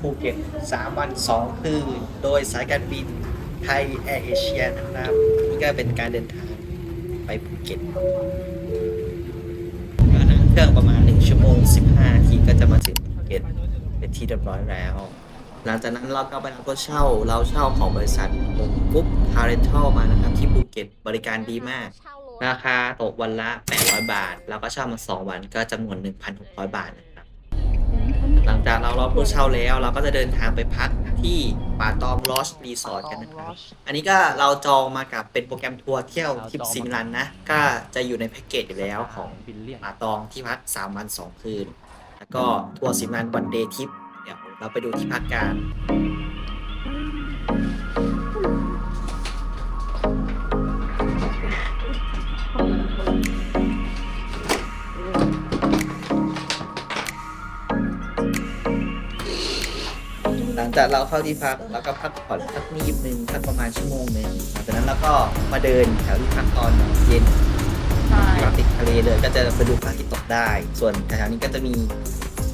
ภูเก็ต 3 วัน 2 คืน โดยสายการบินไทยแอร์เอเชียนะครับนี่ก็เป็นการเดินทางไปภูเก็ตก็นั่งเครื่องประมาณ 1 ชั่วโมง 15 นาทีก็จะมาถึงภูเก็ตเป็นที่เรียบร้อยแล้ว หลังจากนั้นเราก็ไปรับรถเช่า เราเช่าของบริษัทมงกุ๊บคาร์เรนทัลมานะครับ ที่ภูเก็ตบริการดีมากราคาตกวันละ 800 บาท แล้วก็เช่ามา 2 วันก็จำนวน 1,600 บาทนะครับ หลังจากเรารับรถเช่าแล้วเราก็จะเดินทางไปพักที่ป่าตองลอชรีสอร์ทกันนะครับอันนี้ก็เราจองมากับเป็นโปรแกรมทัวร์เที่ยวทริปซิมลันนะ ก็จะอยู่ในแพ็กเกจอยู่แล้วของบิลเลียนป่าตองที่พัก 3 วัน 2 คืน แล้วก็ทัวร์ซิมลันวันเดย์ทริปเดี๋ยวเราไปดูที่พักกัน จากเราเข้าที่พักแล้วก็พักผ่อนสักนิดนึงสักประมาณชั่วโมงหนึ่งหลังจากนั้นเราก็มาเดินแถวที่พักตอนเย็นใช่เราติดทะเลเลยก็จะไปดูพระอาทิตย์ตกได้ ส่วนแถวๆนี้ก็จะมี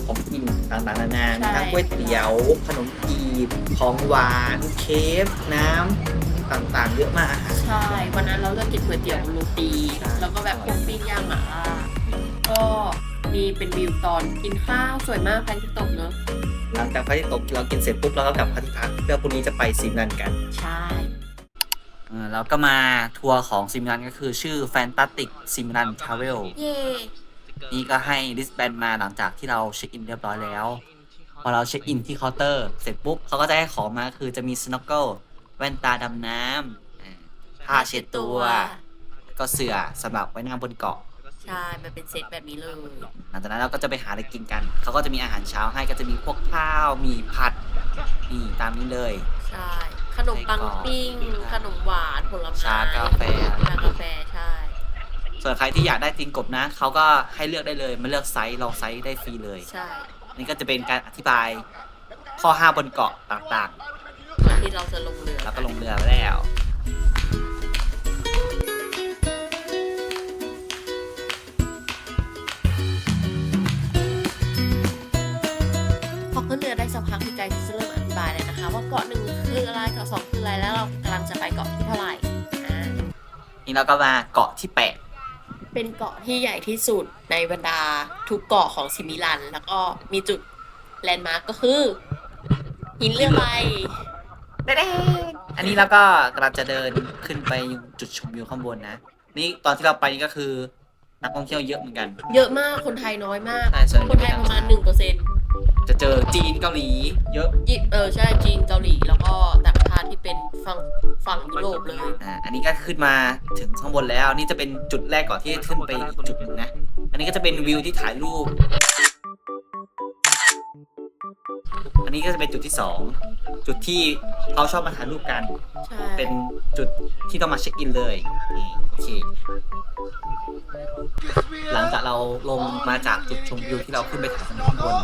ของกินต่างๆนานามีทั้งก๋วยเตี๋ยวขนมจีบของหวานเค้กน้ำต่างๆ เยอะมากอาหาร ใช่ วันนั้นเราเลือกกินก๋วยเตี๋ยวโรตีแล้วก็แบบพวกปิ้งย่างหม่าล่าก็มีเป็นวิวตอนกินข้าวสวยมากแพนที่ตกเนอะ หลังจากพระอาทิตย์ตกเรากินเสร็จปุ๊บเราก็กลับพักที่พักเพื่อพรุ่งนี้จะไปซีนันกันใช่แล้วก็มาทัวร์ของซิมรันก็คือชื่อ Fantastic Simran Travel เย่นี่ก็ให้ริสแบนมาหลังจากที่เราเช็คอินเรียบร้อยแล้ว พอเราเช็คอินที่เคาน์เตอร์ เสร็จปุ๊บเขาก็จะให้ของมาคือจะมีสโนว์เกิลแว่นตาดำน้ำอ่าผ้าเช็ดตัว ก็เสื่อสำหรับไว้นั่งบนเกาะ ใช่ มันเป็นเซตแบบนี้เลย หลังจากนั้นเราก็จะไปหาอะไรกินกัน เขาก็จะมีอาหารเช้าให้ก็จะมีพวกข้าวมีผัดนี่ตามนี้เลย ใช่ ขนมปังปิ้ง ขนมหวานผลไม้ชากาแฟ ชากาแฟ ใช่ ส่วนใครที่อยากได้ตีนกบนะ เขาก็ให้เลือกได้เลยมาเลือกไซส์ลองไซส์ได้ฟรีเลย ใช่ นี่ก็จะเป็นการอธิบายข้อห้ามบนเกาะต่างก่ นี่เราก็มาเกาะที่แปดเป็นเกาะที่ใหญ่ที่สุดในบรรดาทุกเกาะของซิมิลัน แล้วก็มีจุดแลนด์มาร์กก็คือหินเรือใบอันนี้เราก็กำลังจะเดินขึ้นไปจุดชมวิวข้างบนนะ นี่ตอนที่เราไปนี่ก็คือ นักท่องเที่ยวเยอะเหมือนกัน เยอะมากคนไทยน้อยมาก ใช่ส่วนใหญ่คนไทยประมาณหนึ่งเปอร์เซ็นต์จะเจอจีนเกาหลี เยอะ เออใช่จีนเกาหลี ฝั่งฝั่งยุโรปเลย อ่าอันนี้ก็ขึ้นมาถึงข้างบนแล้วนี่จะเป็นจุดแรกก่อนที่จะขึ้นไปอีกจุดหนึ่งนะ อันนี้ก็จะเป็นวิวที่ถ่ายรูป อันนี้ก็จะเป็นจุดที่สองจุดที่เขาชอบมาถ่ายรูปกัน ใช่เป็นจุดที่ต้องมาเช็คอินเลยนี่โอเค หลังจากเราลงมาจากจุดชมวิวที่เราขึ้นไปถ่ายกันข้างบน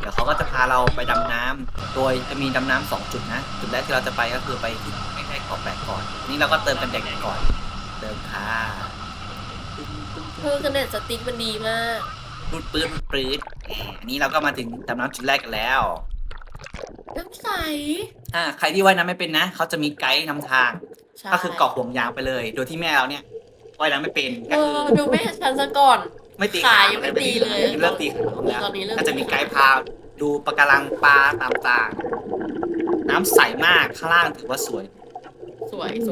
เดี๋ยวเขาก็จะพาเราไปดำน้ำโดยจะมีดำน้ำสองจุดนะ จุดแรกที่เราจะไปก็คือไปที่ ใกล้ๆเกาะแปดก่อน นี่เราก็เติมกันแดดก่อน เติมค่ะเพื่อคะแนนสติ๊กมันดีมากรูดปื๊ดรูดปื๊ดแหมอันนี้เราก็มาถึงดำน้ำจุดแรกกันแล้ว น้ำใสอ่าใครที่ว่ายน้ำไม่เป็นนะเขาจะมีไกด์นำทางใช่ก็คือเกาะห่วงยางไปเลย โดยที่แม่เราเนี่ยว่ายน้ำไม่เป็นเอก็คืออดูแม่ฉันซะก่อน ไม่ตีขายังไม่ตีเลยเริ่มตีขาแล้วตอนนี้เริ่ม ก็จะมีไกด์พาดูปะการังปลาต่างๆน้ำใสมากข้างล่างถือว่าสวย สวยส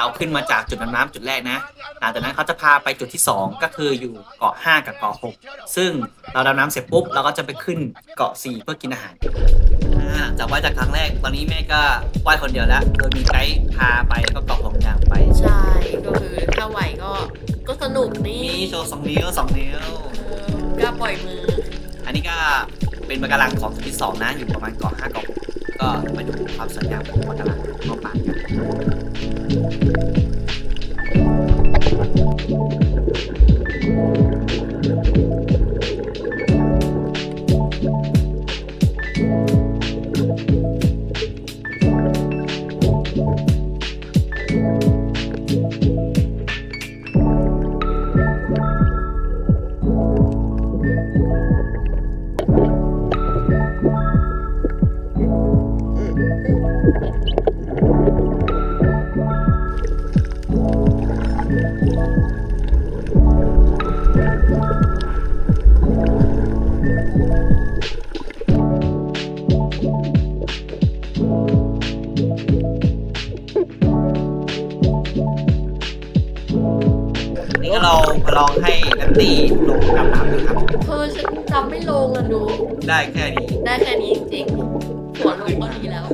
เราขึ้นมาจากจุดดำน้ำจุดแรกนะ หลังจากนั้นเขาจะพาไปจุดที่ 2 ก็คืออยู่เกาะ 5 กับเกาะ 6 ซึ่งเราดำน้ำเสร็จปุ๊บเราก็จะไปขึ้นเกาะ 4 เพื่อกินอาหารอ่าหลังจากว่ายจากครั้งแรกตอนนี้แม่ก็ว่ายคนเดียวแล้วโดยมีไกด์พาไปแล้วก็เกาะของยางไป ใช่ ก็คือถ้าไหวก็ก็สนุกนี่นี่โชว์สองนิ้วสองนิ้วเออกล้าปล่อยมือ อันนี้ก็เป็นปะการังของที่สองนะอยู่ประมาณเกาะห้าเกาะ ก็ไปดูความสวยงามของปะการังเข้าป่ากันนี่ ลงดำน้ำดูครับเธอฉันจำไม่ลงอะดูได้แค่นี้ ได้แค่นี้จริงๆหัวลงก็ดีแล้ว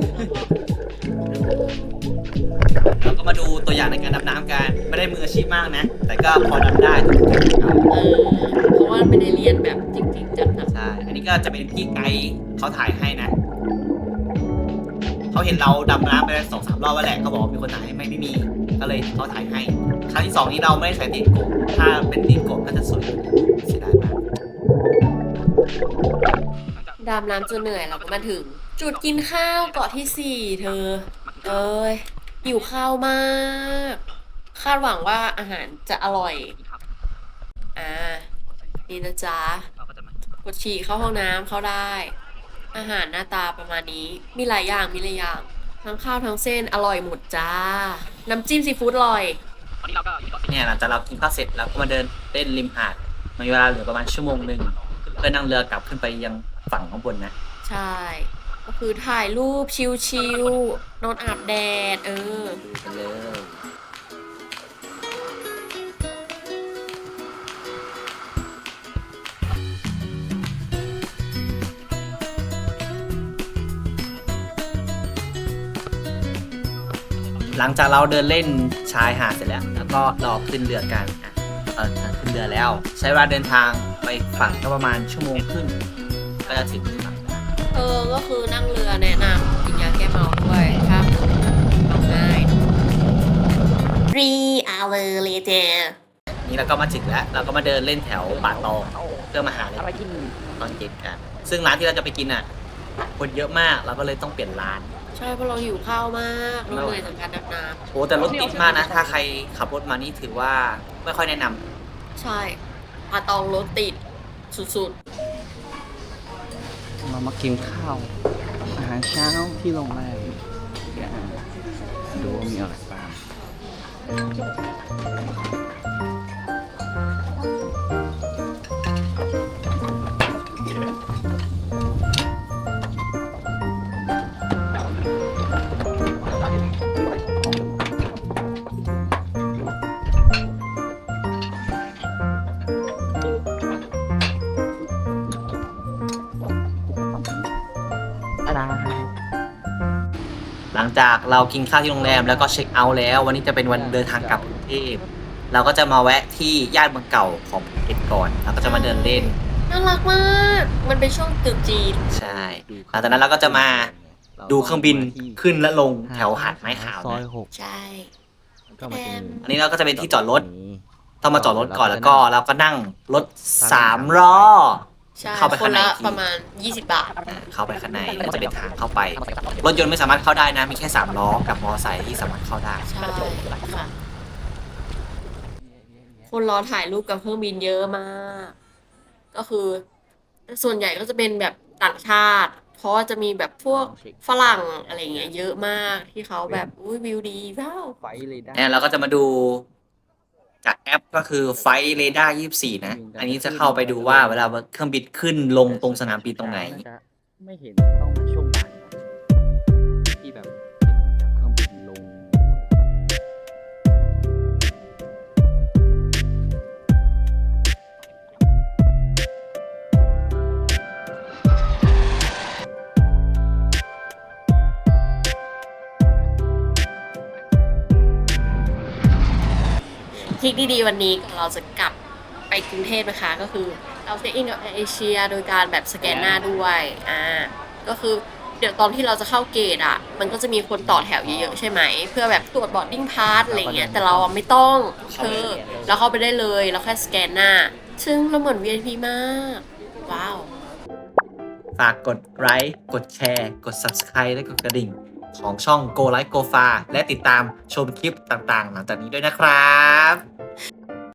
เราก็มาดูตัวอย่างในการดำน้ำกัน ไม่ได้มืออาชีพมากนะ แต่ก็พอดำได้ทุกอย่างครับเออ เพราะว่าไม่ได้เรียนแบบจริง ๆจังนะใช่ อันนี้ก็จะเป็นพี่ไกด์เขาถ่ายให้นะ เขาเห็นเราดำน้ำไปสองสามรอบแล้วแหละเขาบอกว่ามีคนถ่ายให้ไหม่ไม่มี ก็เลยเขาถ่ายให้ ครั้งที่สองนี้เราไม่ได้ใช้ตีนกบถ้าเป็นตีนกบก็จะสวยกว่านี้เสียดายมากดำน้ำจนเหนื่อยเราก็มาถึง จุดกินข้าวเกาะที่สี่เธอ เอ้ยหิวข้าวมาก คาดหวังว่าอาหารจะอร่อย อ่า นี่นะจ๊ะกดฉี่เข้าห้องน้ำเข้าได้ อาหารหน้าตาประมาณนี้ มีหลายอย่างมีหลายอย่าง ทั้งข้าวทั้งเส้นอร่อยหมดจ้า น้ำจิ้มซีฟู้ดอร่อยเนี่ยหลังจากเรากินข้าวเสร็จเราก็มาเดินเล่นริมหาดมีเวลาเหลือประมาณชั่วโมงหนึ่งเพื่อนั่งเรือกลับขึ้นไปยังฝั่งข้างบนนะ ใช่ ก็คือถ่ายรูปชิลๆนอนอาบแดด เออดูกันเลย หลังจากเราเดินเล่นชายหาดเสร็จแล้ว แล้วก็รอขึ้นเรือกันอะเออขึ้นเรือแล้ว ใช้เวลาเดินทางไปฝั่งก็ประมาณชั่วโมงครึ่งก็จะถึงฝั่งแล้วเออ ก็คือนั่งเรือแนะนำกินยาแก้เมาด้วยครับเอาง่าย three hour later นี่เราก็มาถึงแล้ว เราก็มาเดินเล่นแถวป่าตองเพื่อมาหาอะไรกินตอนเย็นกัน ซึ่งร้านที่เราจะไปกินอะ คนเยอะมากเราก็เลยต้องเปลี่ยนร้าน ใช่เพราะเราหิวข้าวมากเราเหนื่อยจากการดำน้โอ้แต่รถติดมากนะ ถ้าใครขับรถมานี่ถือว่าไม่ค่อยแนะนำำใช่อาตองรถติดสุดเรามากินข้าว อาหารเช้าที่โรงแรมเนี่ยดูว่ามีอะไรบ้าง งจากเรากินข้าวที่โรงแรมแล้วก็เช็คเอาท์แล้ว วันนี้จะเป็นวันเดินทางกลับกรุงเทพเราก็จะมาแวะที่ย่านเมืองเก่าของภูเก็ตก่อนแล้วก็จะมาเดินเล่นๆน่ารักมาก มันเป็นช่วงตรุษจีน ใช่หลังจากนั้นเราก็จะมาดูเครื่องบินขึ้นและลงแถวหาดไม้ขาวซอยนะหกใช่ ก็มาถึงอันนี้เราก็จะเป็นที่จอดรถ ต้องมาจอดรถก่อนแล้วก็เราก็นั่งรถสามล้อ ใช่เข้าไปคข้างนในละอีกที ประมาณ 20 บาท เข้าไปข้างในก็จะเป็นทางเข้าไป รถยนต์ไม่สามารถเข้าได้นะ มีแค่สามล้อกับมอเตอร์ไซค์ที่สามารถเข้าได้ ใช่ค่ะ คนรอถ่ายรูปกับเครื่องบินเยอะมาก ก็คือ ส่วนใหญ่ก็จะเป็นแบบต่างชาติ เพราะว่าจะมีแบบพวกฝรั่งอะไรเงี้ยเยอะมากที่เขาแบบ อุ้ยวิวดีว้าว ไฟเลยได้ เนี่ยเราก็จะมาดู จากแอปก็คือไฟเรดาร์24นะ อันนี้จะเข้าไปดูว่าเวลาเครื่องบินขึ้นลงตรงสนามบินตรงไหน ไม่เห็นต้อง ริคดีๆวันนี้ก่อนเราจะกลับไปกรุงเทพนะคะ ก็คือเราเช็คอินกับแอร์เอเชีย โดยการแบบสแกนหน้าด้วยอ่าก็คือเดี๋ยวตอนที่เราจะเข้าเกตอะ มันก็จะมีคนต่อแถวเยอะๆใช่ไหม เพื่อแบบตรวจบอร์ดดิ้งพาสอะไรเงี้ย แต่เราอะไม่ต้องเธอเราเข้าไปได้เลย เราแค่สแกนหน้า ซึ่งเราเหมือน VIP มาก ว้าว ฝากกดไลค์ กดแชร์ กด Subscribe และกดกระดิ่ง ของช่อง Go Like Go Far และติดตามชมคลิปต่างๆ หลังจากนี้ด้วยนะครับ